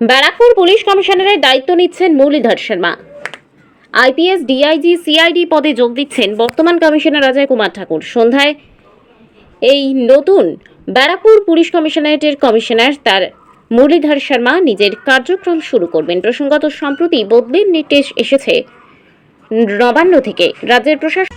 Barrackpore police কমিশনারের দায়িত্ব নিচ্ছেন Muralidhar Sharma. IPS DIG CID পদে যোগ দিচ্ছেন বর্তমান কমিশনার অজয় কুমার ঠাকুর। সন্ধ্যায় এই নতুন ব্যারাকপুর পুলিশ কমিশনারেটের কমিশনার তার মুরলীধর শর্মা নিজের কার্যক্রম শুরু করবেন। প্রসঙ্গত, সম্প্রতি বদলির নির্দেশ এসেছে নবান্ন থেকে। রাজ্যের প্রশাসন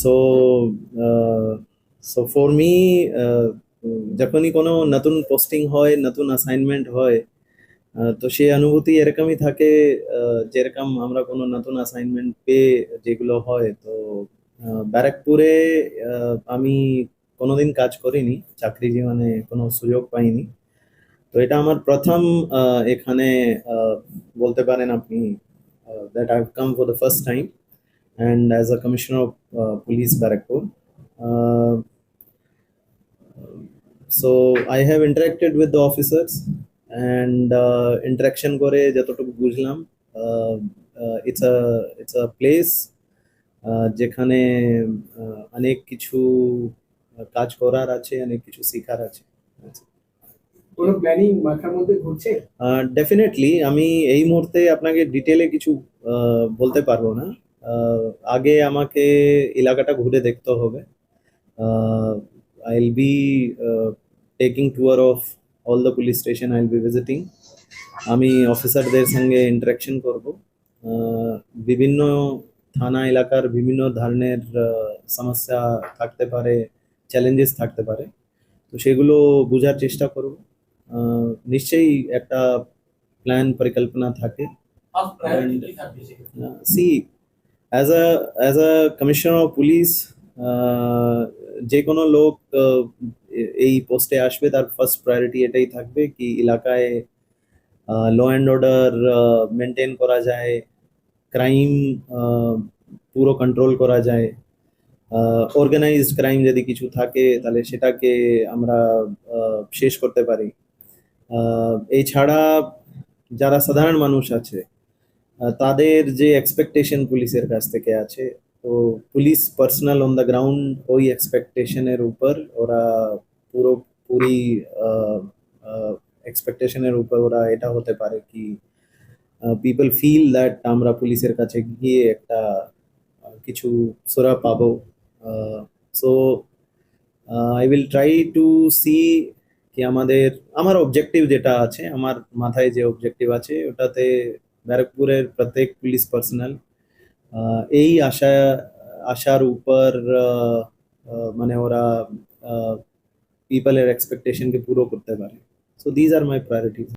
সো সো ফর মি যখনই কোনো নতুন পোস্টিং হয়, নতুন অ্যাসাইনমেন্ট হয় তো সেই অনুভূতি এরকমই থাকে যেরকম আমরা কোনো নতুন অ্যাসাইনমেন্ট পেয়ে যেগুলো হয়। তো ব্যারাকপুরে আমি কোনোদিন কাজ করিনি, চাকরি জীবনে কোনো সুযোগ পাইনি। তো এটা আমার প্রথম এখানে বলতে পারেন আপনি that I come for the first time commissioner of uh, police Barakpur. Uh, so I have interacted with the officers and uh, interaction করে যতটুকু বুঝলাম it's a it's a place যেখানে uh, অনেক কিছু কাজ করার আছে অনেক কিছু শেখার আছে ডেফিনেটলি আমি এই মুহূর্তে আপনাকে ডিটেলে কিছু বলতে পারব না। আগে আমাকে এলাকাটা ঘুরে দেখতে হবে। I will be taking tour of all the police station I will be visiting আমি অফিসারদের সঙ্গে ইন্টারাকশন করব। বিভিন্ন থানা এলাকার বিভিন্ন ধরনের সমস্যা থাকতে পারে চ্যালেঞ্জেস থাকতে পারে। তো সেগুলো বোঝার চেষ্টা করব। নিশ্চয়ই একটা প্ল্যান পরিকল্পনা থাকে। See as a as a commissioner of police যে কোনো লোক আহ, এই পোস্টে আসবে তার ফার্স্ট প্রায়োরিটি এটাই থাকবে কি এলাকায় ল অ্যান্ড অর্ডার মেনটেন করা যায় ক্রাইম পুরো কন্ট্রোল করা যায় অর্গানাইজড ক্রাইম যদি কিছু থাকে তাহলে সেটাকে আমরা শেষ করতে পারি। এছাড়া যারা সাধারণ মানুষ আছে তাদের যে এক্সপেকটেশন পুলিশের কাছ থেকে আছে, তো police personnel on the ground ওই এক্সপেকটেশনের উপর ওরা পুরো, পুরি এক্সপেকটেশনের উপর ওরা এটা হতে পারে কি পিপল ফিল দ্যাট আমরা পুলিশের কাছে গিয়ে একটা কিছু সোরা পাবো। So I will try to see কি আমাদের, আমার অবজেক্টিভ যেটা আছে, আমার মাথায় যে অবজেক্টিভ আছে, ওটাতে ব্যারাকপুরের প্রত্যেক পুলিশ পার্সোনাল এই আশা, আশার উপর মানে ওরা পিপলের এক্সপেকটেশনকে পুরো করতে পারে। So these are my priorities